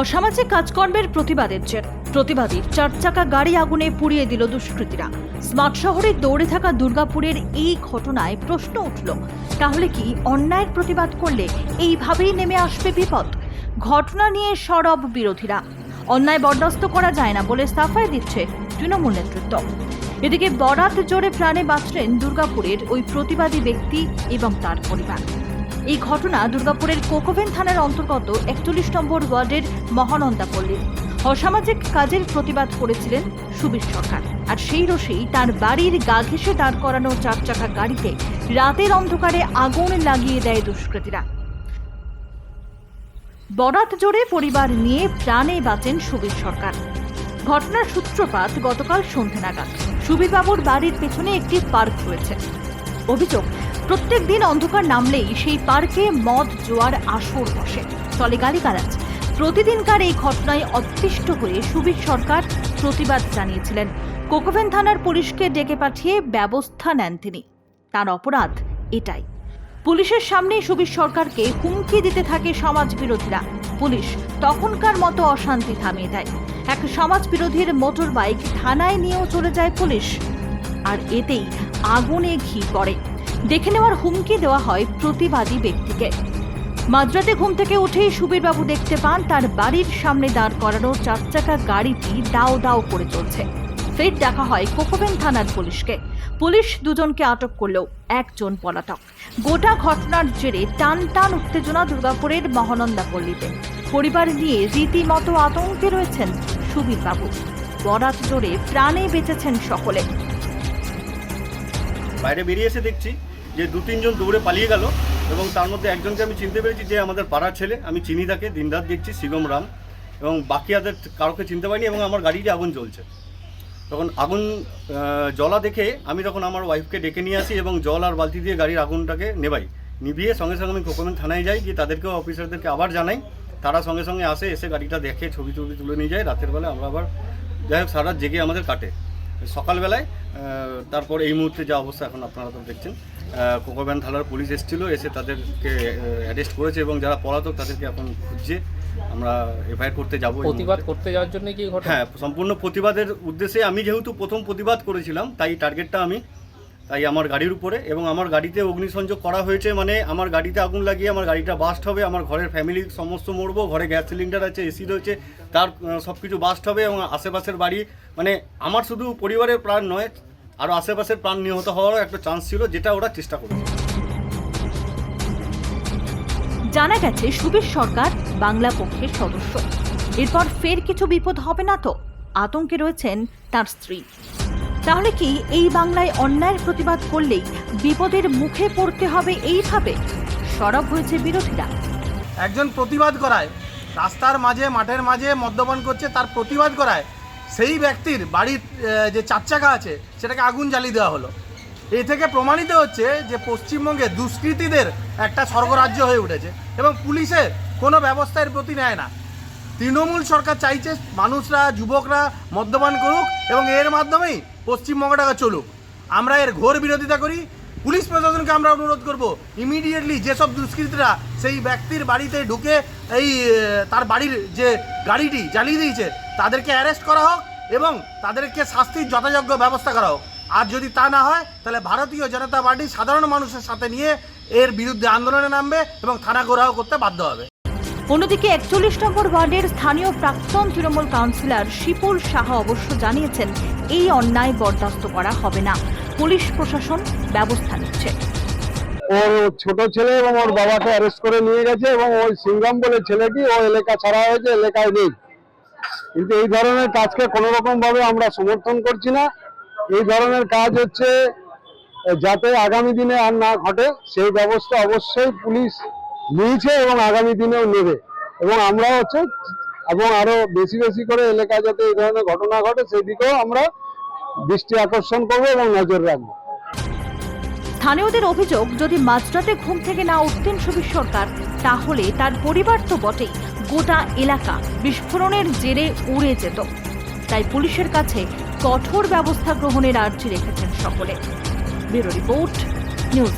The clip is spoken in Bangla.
অসামাজিক কাজকর্মের প্রতিবাদের জের। প্রতিবাদী চার চাকা গাড়ি আগুনে পুড়িয়ে দিল দুষ্কৃতীরা। স্মার্ট শহরে দৌড়ে থাকা দুর্গাপুরের এই ঘটনায় প্রশ্ন উঠল, তাহলে কি অন্যায়ের প্রতিবাদ করলে এইভাবেই নেমে আসবে বিপদ? ঘটনা নিয়ে সরব বিরোধীরা। অন্যায় বরদাস্ত করা যায় না বলে সাফাই দিচ্ছে তৃণমূল নেতৃত্ব। এদিকে বরাত জোরে প্রাণে বাঁচলেন দুর্গাপুরের ওই প্রতিবাদী ব্যক্তি এবং তার পরিবার। এই ঘটনা দুর্গাপুরের কোকোভেন থানার অন্তর্গত একচল্লিশ নম্বর ওয়ার্ডের মহানন্দা পল্লী অসামাজিক কাজের প্রতিবাদ করেছিলেন সুবীর সরকার। আর সেই রসেই তার বাড়ির গা ঘেঁষে দাঁড় করানো চার চাকা গাড়িতে রাতের অন্ধকারে আগুন লাগিয়ে দেয় দুষ্কৃতীরা। বরাত জোরে পরিবার নিয়ে প্রাণে বাঁচেন সুবীর সরকার। ঘটনার সূত্রপাত গতকাল সন্ধ্যে নাগাদ। সুবীরবাবুর বাড়ির পেছনে একটি পার্ক রয়েছে। অভিযোগ, প্রত্যেক দিন অন্ধকার নামলেই সেই পার্কে মদ, জোয়ার, আসর বসে। চলে গালিগালাজ। প্রতিদিনকার এই ঘটনায় অতিষ্ঠ হয়ে সুবীর সরকার প্রতিবাদ জানিয়েছিলেন। কোকোভেন থানার পুলিশকে ডেকে পাঠিয়ে ব্যবস্থা নেন তিনি। তার অপরাধ এটাই। পুলিশের সামনে সুবীর সরকারকে হুমকি দিতে থাকে সমাজ বিরোধীরা পুলিশ তখনকার মতো অশান্তি থামিয়ে দেয়। এক সমাজ বিরোধীর মোটর বাইক থানায় নিয়েও চলে যায় পুলিশ। আর এতেই আগুনে ঘি পড়ে। দেখে নেওয়ার হুমকি দেওয়া হয় প্রতিবাদী ব্যক্তিকে। মাঝরাতে ঘুম থেকে উঠেই সুবীরবাবু দেখতে পান, তার বাড়ির সামনে দাঁড় করানো চার চাকা গাড়িটি দাও দাও করে চলছে। ফের দেখা হয় কোকোবেন থানার পুলিশকে। পুলিশ দুজনকে আটক করলেও একজন পলাতক। গোটা ঘটনার জেরে টান টান উত্তেজনা দুর্গাপুরের মহানন্দা পল্লীতে। পরিবার নিয়ে রীতিমতো আতঙ্কে রয়েছেন সুবীরবাবু বরাত জোরে প্রাণে বেঁচেছেন সকলে। বাইরে বেরিয়ে এসে দেখছি যে দু তিনজন দৌড়ে পালিয়ে গেল এবং তার মধ্যে একজনকে আমি চিনতে পেরেছি, যে আমাদের পাড়ার ছেলে। আমি চিনি তাকে দিনরাত দেখছি, শিবম রাম। এবং বাকি আদের কাউকে চিনতে পারিনি এবং আমার গাড়িতে আগুন জ্বলছে। তখন আগুন জলা দেখে আমি তখন আমার ওয়াইফকে ডেকে নিয়ে আসি এবং জল আর বালতি দিয়ে গাড়ির আগুনটাকে নেবাই নিভিয়ে সঙ্গে সঙ্গে আমি কোকোমেন থানায় যাই, গিয়ে তাদেরকেও অফিসারদেরকে আবার জানাই। তারা সঙ্গে সঙ্গে আসে এসে গাড়িটা দেখে ছবি টবি তুলে নিয়ে যায়। রাতের বেলা আমরা আবার যাই হোক সারা জেগে আমাদের কাটে। সকালবেলায় তারপর এই মুহূর্তে যা অবস্থা এখন আপনারা তো দেখছেন কোকোব্যান থানার পুলিশ এসেছিল এসে তাদেরকে অ্যারেস্ট করেছে এবং যারা পলাতক তাদেরকে এখন খুঁজছে। আমরা এফআইআর করতে যাব প্রতিবাদ করতে যাওয়ার জন্য কি হ্যাঁ সম্পূর্ণ প্রতিবাদের উদ্দেশ্যে আমি যেহেতু প্রথম প্রতিবাদ করেছিলাম তাই টার্গেটটা আমি তাই আমার গাড়ির উপরে এবং আমার গাড়িতে অগ্নিসংযোগ করা হয়েছে মানে আমার গাড়িতে আগুন লাগিয়ে আমার গাড়িটা বাস্ট হবে, আমার ঘরের ফ্যামিলি সমস্ত মরবো, ঘরে গ্যাস সিলিন্ডার আছে এসি রয়েছে, তার সব কিছু বাস্ট হবে এবং আশেপাশের বাড়ি মানে আমার শুধু পরিবারের প্রাণ নয় আরও আশেপাশের প্রাণ নিহত হওয়ারও একটা চান্স ছিল, যেটা ওরা চেষ্টা করেছে। জানা গেছে সুবীর সরকার বাংলা পক্ষের সদস্য। এরপর ফের কিছু বিপদ হবে না তো? আতঙ্কে রয়েছেন তার স্ত্রী। তাহলে কি এই বাংলায় অন্যায়ের প্রতিবাদ করলেই বিপদের মুখে পড়তে হবে এইভাবে? সরব হয়েছে বিরোধীরা। একজন প্রতিবাদ করায়, রাস্তার মাঝে, মাঠের মাঝে মদ্যপান করছে, তার প্রতিবাদ করায় সেই ব্যক্তির বাড়ির যে চার চাকা আছে, সেটাকে আগুন জ্বালিয়ে দেওয়া হলো। এই থেকে প্রমাণিত হচ্ছে যে পশ্চিমবঙ্গে দুষ্কৃতীদের একটা স্বর্গরাজ্য হয়ে উঠেছে এবং পুলিশের কোনো ব্যবস্থা এর প্রতি নেয় না। তৃণমূল সরকার চাইছে মানুষরা, যুবকরা মদ্যপান করুক এবং এর মাধ্যমেই পশ্চিমবঙ্গটাকে চলুক। আমরা এর ঘোর বিরোধিতা করি। পুলিশ প্রশাসনকে আমরা অনুরোধ করব ইমিডিয়েটলি যেসব দুষ্কৃতীরা সেই ব্যক্তির বাড়িতে ঢুকে এই তার বাড়ির যে গাড়িটি জ্বালিয়ে দিয়েছে, তাদেরকে অ্যারেস্ট করা হোক এবং তাদেরকে শাস্তির যথাযোগ্য ব্যবস্থা করা হোক। আর যদি তা না হয়, তাহলে ভারতীয় জনতা পার্টি সাধারণ মানুষের সাথে নিয়ে এর বিরুদ্ধে আন্দোলনে নামবে এবং থানা ঘোরাও করতে বাধ্য হবে। অন্যদিকে একচল্লিশ নম্বর ওয়ার্ডের স্থানীয় প্রাক্তন তৃণমূল কাউন্সিলর শিপুল সাহা অবশ্য জানিয়েছেন, এই অন্যায় বরদাস্ত করা হবে না। পুলিশ প্রশাসন ব্যবস্থা নিচ্ছে। ওর ছোট ছেলে এবং ওর বাবাকে অ্যারেস্ট করে নিয়ে গেছে এবং ওই সিঙ্গম বলে ছেলেটি ও এলাকা ছাড়া হয়েছে, এলাকায় নেই। কিন্তু এই ধরনের কাজকে কোনো রকম ভাবে আমরা সমর্থন করছি না। এই ধরনের কাজ হচ্ছে, যাতে আগামী দিনে আর না ঘটে, সেই ব্যবস্থা অবশ্যই পুলিশ নিয়েছে এবং আগামী দিনেও নেবে। এবং আমরা হচ্ছে, এবং আরও বেশি বেশি করে এলাকায় যাতে এই ধরনের ঘটনা ঘটে সেই দিকেও আমরা দৃষ্টি আকর্ষণ করব এবং নজর রাখব। স্থানীয়দের অভিযোগ, যদি মাঝরাতে ঘুম থেকে না উঠতেন সুবীর সরকার, তাহলে তার পরিবার তো বটেই, গোটা এলাকা বিস্ফোরণের জেরে উড়ে যেত। তাই পুলিশের কাছে কঠোর ব্যবস্থা গ্রহণের আর্জি রেখেছেন সকলে। Bureau report, news